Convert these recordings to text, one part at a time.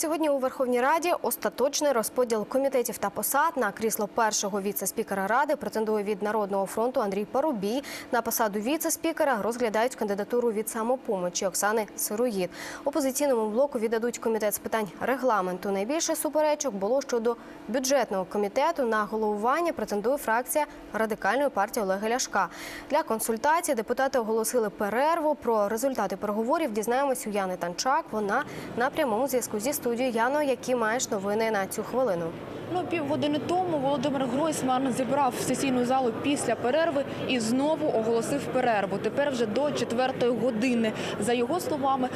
Сьогодні у Верховній Раді остаточний розподіл комітетів та посад на крісло першого віце-спікера ради претендує від Народного фронту Андрій Парубій. На посаду віце-спікера розглядають кандидатуру від самопомочі Оксани Сироїд. Опозиційному блоку віддадуть комітет з питань регламенту. Найбільше суперечок було щодо бюджетного комітету. На головування претендує фракція радикальної партії Олега Ляшка. Для консультації депутати оголосили перерву. Про результати переговорів дізнаємось у Яни Танчак. Вона на прямому зв'язку зі студією. Яно, які маєш новини на цю хвилину? Ну, півгодини тому Володимир Гройсман зібрав сесійну залу після перерви і знову оголосив перерву. Тепер вже до четвертої години. За його словами,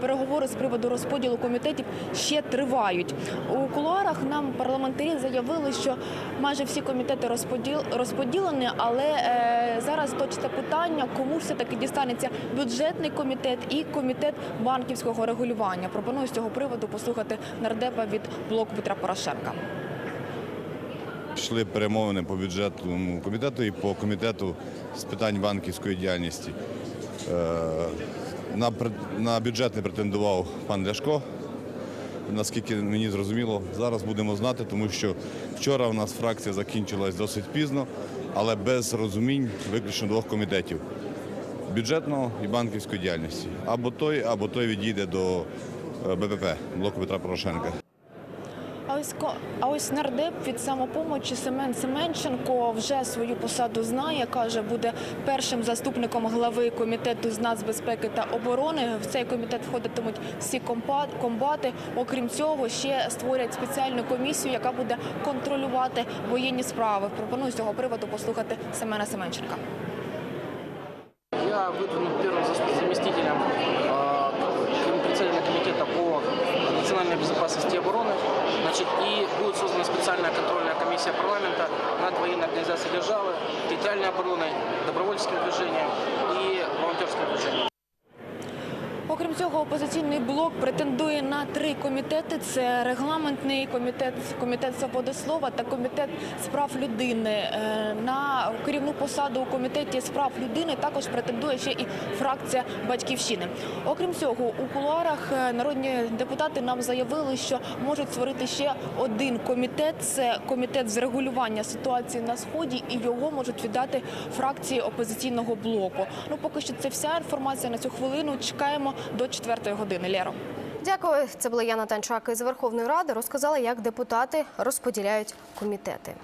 переговори з приводу розподілу комітетів ще тривають. У кулуарах нам парламентарі заявили, що майже всі комітети розподіл розподілені, але е, зараз точиться питання, кому все таки дістанеться бюджетний комітет і комітет банківського регулювання. Пропоную з цього приводу послухати нардепа від блоку Петра Порошенка. Йшли перемовини по бюджетному комітету і по комітету з питань банківської діяльності. Е, На, на бюджет не претендував пан Ляшко, наскільки мені зрозуміло. Зараз будемо знати, тому що вчора у нас фракція закінчилась досить пізно, але без розумінь виключно двох комітетів бюджетного і банківської діяльності. Або той, або той відійде до е, БПП, блоку Петра Порошенка. А ось ко- а ось нардеп від самопомочі Семен Семенченко вже свою посаду знає. каже, буде першим заступником глави комітету з нацбезпеки та оборони. В цей комітет входитимуть всі компа- комбати. Окрім цього, ще створять спеціальну комісію, яка буде контролювати воєнні справи. Пропоную з цього приводу послухати Семена Семенченка. Я выдвинут первым зас- заместителем э, председателя комитета по национальной безопасности и обороны. Значит, и будет создана специальная контрольная комиссия парламента над военной организацией державы, территориальной обороной, добровольческим движением и волонтерским движением. Окрім цього, опозиційний блок претендує на три комітети: це регламентний комітет, комітет свободи слова та комітет з прав людини. Е, На керівну посаду у комітеті з прав людини також претендує ще і фракція батьківщини. Окрім цього, у кулуарах е, народні депутати нам заявили, що можуть створити ще один комітет. Це комітет з регулювання ситуації на сході, і його можуть віддати фракції опозиційного блоку. Ну поки що це вся інформація на цю хвилину. Чекаємо до четвертої години. Лєро. Дякую. Це була Яна Танчак із Верховної Ради. Розказала, як депутати розподіляють комітети.